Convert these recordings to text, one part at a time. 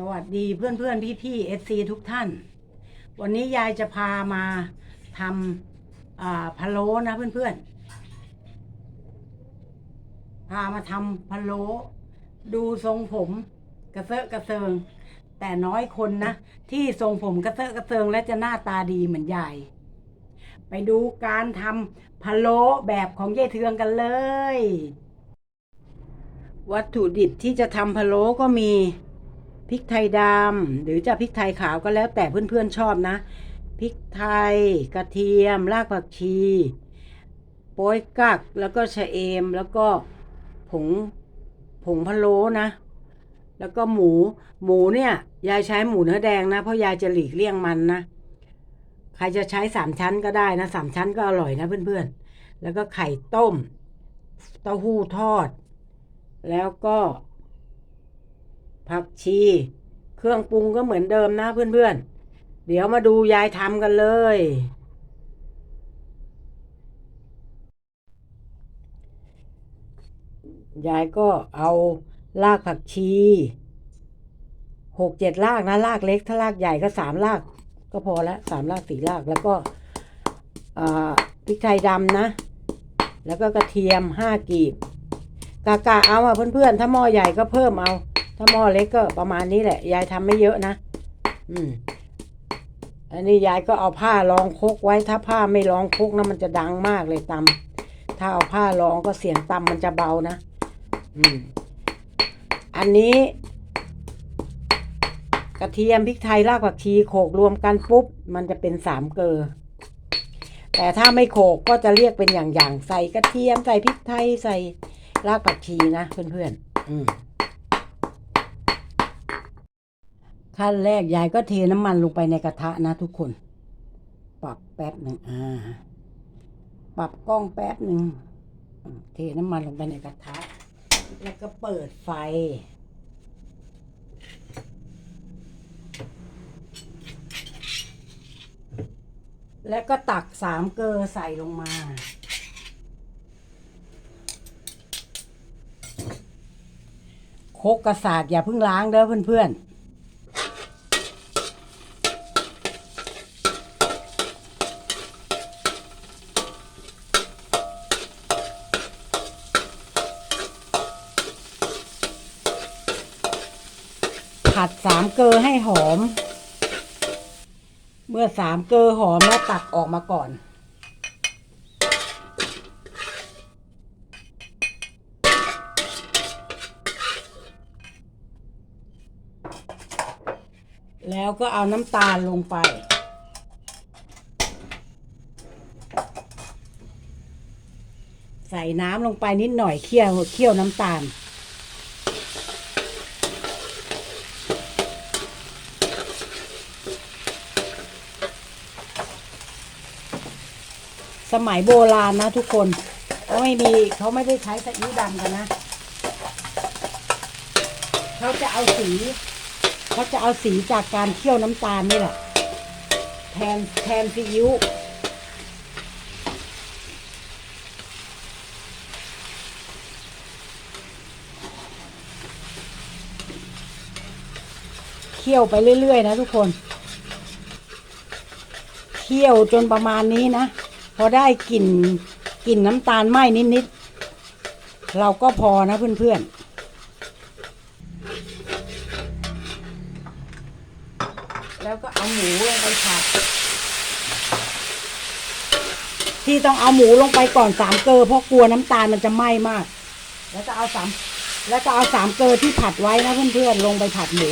สวัสดีเพื่อนเพื่อนพี่พี่เอซีทุกท่าน วันนี้ยายจะพามาทำพะโล้นะเพื่อนเพื่อนพามาทำพะโล้ดูทรงผมกระเซาะกระเซิง แต่น้อยคนนะ ที่ทรงผมกระเซาะกระเซิงและจะหน้าตาดีเหมือนยาย ไปดูการทำพะโล้แบบของยายเทืองกันเลย วัตถุดิบที่จะทำพะโล้ก็มี พริกไทยดำหรือจะพริกไทยขาวก็แล้วแต่เพื่อนๆชอบนะพริกไทย กระเทียม รากผักชีโป๊ยกักแล้วก็ชะเอมแล้วก็ผงผงพะโล้นะ แล้วก็หมู หมูเนี่ย ยายใช้หมูเนื้อแดงนะเพราะยายจะหลีกเลี่ยงมันนะใครจะใช้สามชั้นก็ได้นะสามชั้นก็อร่อยนะเพื่อนๆ แล้วก็ไข่ต้ม เต้าหู้ทอด แล้วก็ ผักชี เครื่องปรุงก็เหมือนเดิมนะเพื่อนๆ เดี๋ยวมาดูยายทำกันเลย ยายก็เอารากผักชีหกเจ็ดรากนะรากเล็ก ถ้ารากใหญ่ก็สามราก ก็พอละสามรากสี่รากแล้วก็พริกไทยดำนะ แล้วก็กระเทียมห้ากีบกากาเอาอะเพื่อนๆ ถ้าหม้อใหญ่ก็เพิ่มเอา ถ้าหม้อเล็กก็ประมาณนี้แหละ ยายทำไม่เยอะนะ อืม อันนี้ยายก็เอาผ้ารองคกไว้ ถ้าผ้าไม่รองคกนะมันจะดังมากเลยตำถ้าเอาผ้ารองก็เสียงตำมันจะเบานะ อืม อันนี้ กระเทียมพริกไทยรากผักชีโขกรวมกันปุ๊บ มันจะเป็นสามเกลอแต่ถ้าไม่โขกก็จะเรียกเป็นอย่างๆใส่กระเทียมใส่พริกไทยใส่รากผักชีนะเพื่อนๆ อืม ขั้นแรกยายก็เทน้ำมันลงไปในกระทะนะทุกคน ปรับแป๊บหนึ่งอ่า ปรับกล้องแป๊บหนึ่งเทน้ำมันลงไปในกระทะ แล้วก็เปิดไฟ แล้วก็ตักสามเกลอใส่ลงมาโคกกระสากอย่าเพิ่งล้างเด้อเพื่อนๆ ผัดสามเกลอให้หอม เมื่อสามเกลอหอมแล้วตักออกมาก่อนแล้วก็เอาน้ำตาลลงไป ใส่น้ำลงไปนิดหน่อยเคี่ยวเคี่ยวน้ำตาล สมัยโบราณนะทุกคนเขาไม่มีเขาไม่ได้ใช้ซีอิ๊วดำกันนะเขาจะเอาสีเขาจะเอาสีจากการเคี่ยวน้ำตาลนี่แหละแทนแทนซีอิ๊วเคี่ยวไปเรื่อยๆนะทุกคน เคี่ยวจนประมาณนี้นะ พอได้กลิ่นกลิ่นน้ำตาลไหม้นิดๆเราก็พอนะเพื่อนๆแล้วก็เอาหมูลงไปผัด ที่ต้องเอาหมูลงไปก่อนสามเกลอเพราะกลัวน้ำตาลมันจะไหม้มาก แล้วก็เอาสามแล้วก็เอาสามเกลอที่ผัดไว้นะเพื่อนๆลงไปผัดหมู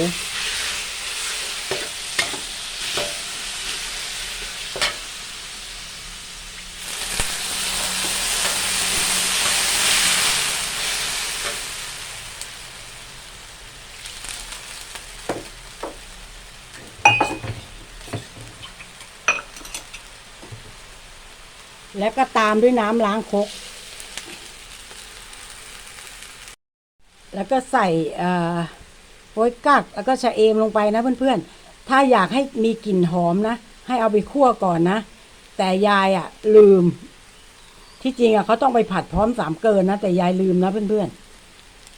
แล้วก็ตามด้วยน้ำล้างครกแล้วก็ใส่เอ่อโป๊ยกักแล้วก็ชะเอมลงไปนะเพื่อนๆ ถ้าอยากให้มีกลิ่นหอมนะ ให้เอาไปคั่วก่อนนะ แต่ยายอะ่ะลืม ที่จริงอะ่ะเขาต้องไปผัดพร้อมสามเกินนะ แต่ยายลืมนะเพื่อน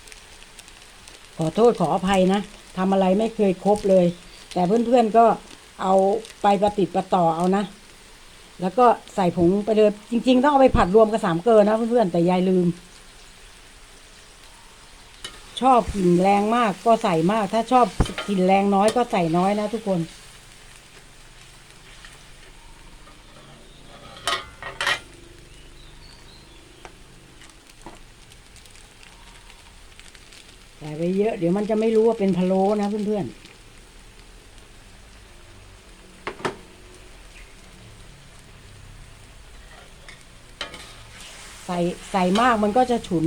ๆ ขอโทษขออภัยนะททำอะไรไม่เคยครบเลย แต่เพื่อนๆก็เอาไปประติดประต่อเอานะ แล้วก็ใส่ผงไปเลยจริง ๆ ต้องเอาไปผัดรวมกับสามเกลือนะเพื่อนๆแต่ยายลืม ชอบกลิ่นแรงมากก็ใส่มาก ถ้าชอบกลิ่นแรงน้อยก็ใส่น้อยนะทุกคนใส่ไปเยอะ เดี๋ยวมันจะไม่รู้ว่าเป็นพะโล้นะเพื่อนๆ ส่ใส่มากมันก็จะฉุน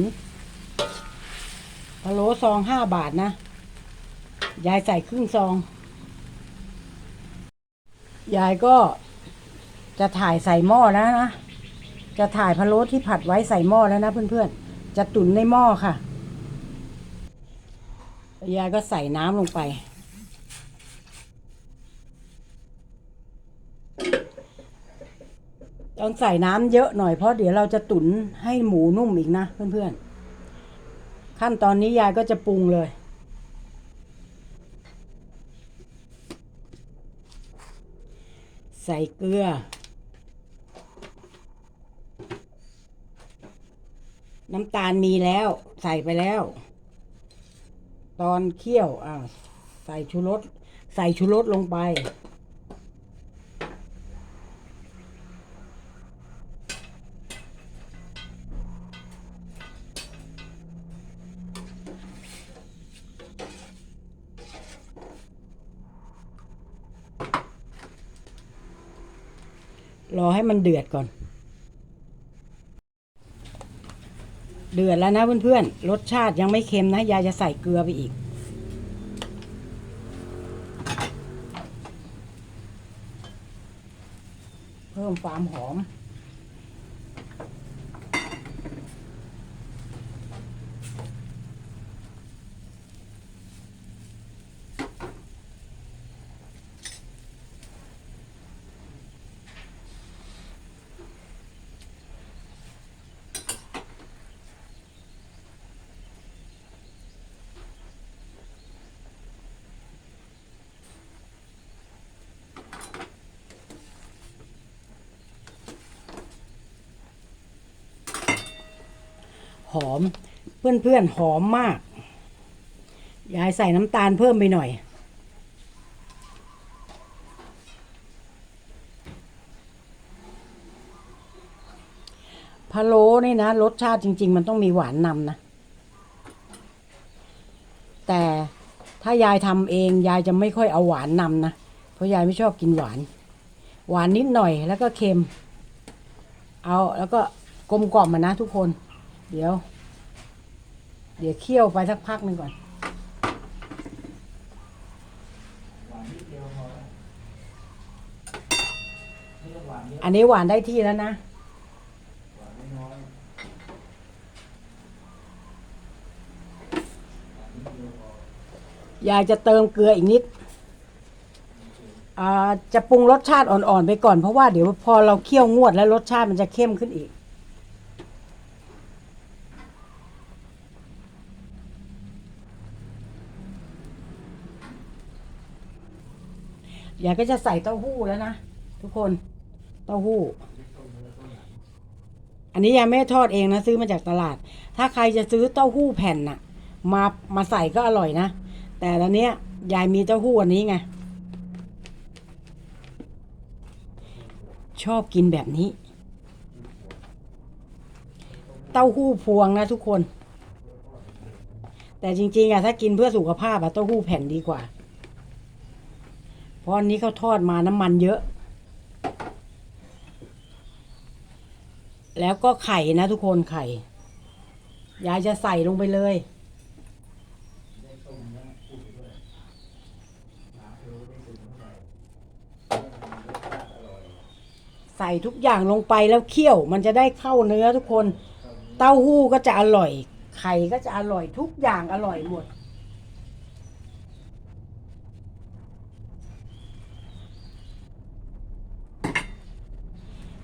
พะโล้ซองห้าบาทนะ ยายใส่ครึ่งซอง ยายก็จะถ่ายใส่หม้อแล้วนะ จะถ่ายพะโล้ที่ผัดไว้ใส่หม้อแล้วนะเพื่อนๆ จะตุ๋นในหม้อค่ะ ยายก็ใส่น้ำลงไป ต้องใส่น้ำเยอะหน่อยเพราะเดี๋ยวเราจะตุ๋นให้หมูนุ่มอีกนะเพื่อนๆ ขั้นตอนนี้ยายก็จะปรุงเลยใส่เกลือ น้ำตาลมีแล้ว ใส่ไปแล้ว ตอนเคี่ยวอ่าใส่ชูรสใส่ชูรสลงไป รอให้มันเดือดก่อน เดือดแล้วนะเพื่อนๆรสชาติยังไม่เค็มนะยายจะใส่เกลือไปอีก เพิ่มความหอม หอม เพื่อนๆหอมมาก ยายใส่น้ำตาลเพิ่มไปหน่อย พะโล้นี่นะรสชาติจริง ๆ มันต้องมีหวานนำนะ แต่ถ้ายายทำเองยายจะไม่ค่อยเอาหวานนำนะ เพราะยายไม่ชอบกินหวาน หวานนิดหน่อยแล้วก็เค็ม เอาแล้วก็กลมกล่อมมานะทุกคน เดี๋ยว เดี๋ยวเคี่ยวไปสักพักหนึ่งก่อนอันนี้หวานได้ที่แล้วนะอยายจะเติมเกลืออีกนิดจะปรุงรสชาติอ่อนๆไปก่อนเพราะว่าเดี๋ยวพอเราเคี่ยวงวดแล้วรสชาติมันจะเข้มขึ้นอีก ยายก็จะใส่เต้าหู้แล้วนะ ทุกคน เต้าหู้ อันนี้ยายไม่ทอดเองนะ ซื้อมาจากตลาด ถ้าใครจะซื้อเต้าหู้แผ่นน่ะ มามาใส่ก็อร่อยนะ แต่ตอนนี้ยายมีเต้าหู้อันนี้ไงชอบกินแบบนี้ เต้าหู้พวงนะทุกคน แต่จริงๆอะถ้ากินเพื่อสุขภาพอะเต้าหู้แผ่นดีกว่า เพราะอันนี้เขาทอดมาน้ำมันเยอะ แล้วก็ไข่นะทุกคนไข่ ยายจะใส่ลงไปเลย ใส่ทุกอย่างลงไปแล้วเคี่ยว มันจะได้เข้าเนื้อทุกคน เต้าหู้ก็จะอร่อย ไข่ก็จะอร่อยทุกอย่างอร่อยหมด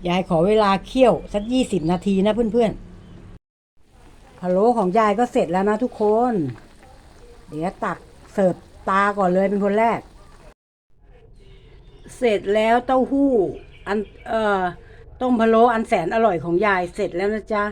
ยายขอเวลาเคี่ยวสักยี่สิบนาทีนะเพื่อนๆพะโล้ของยายก็เสร็จแล้วนะทุกคน เดี๋ยวตักเสิร์ฟตาก่อนเลยเป็นคนแรก เสร็จแล้วเต้าหู้ อันเอ่อต้มพะโล้อันแสนอร่อยของยายเสร็จแล้วนะจ๊ะ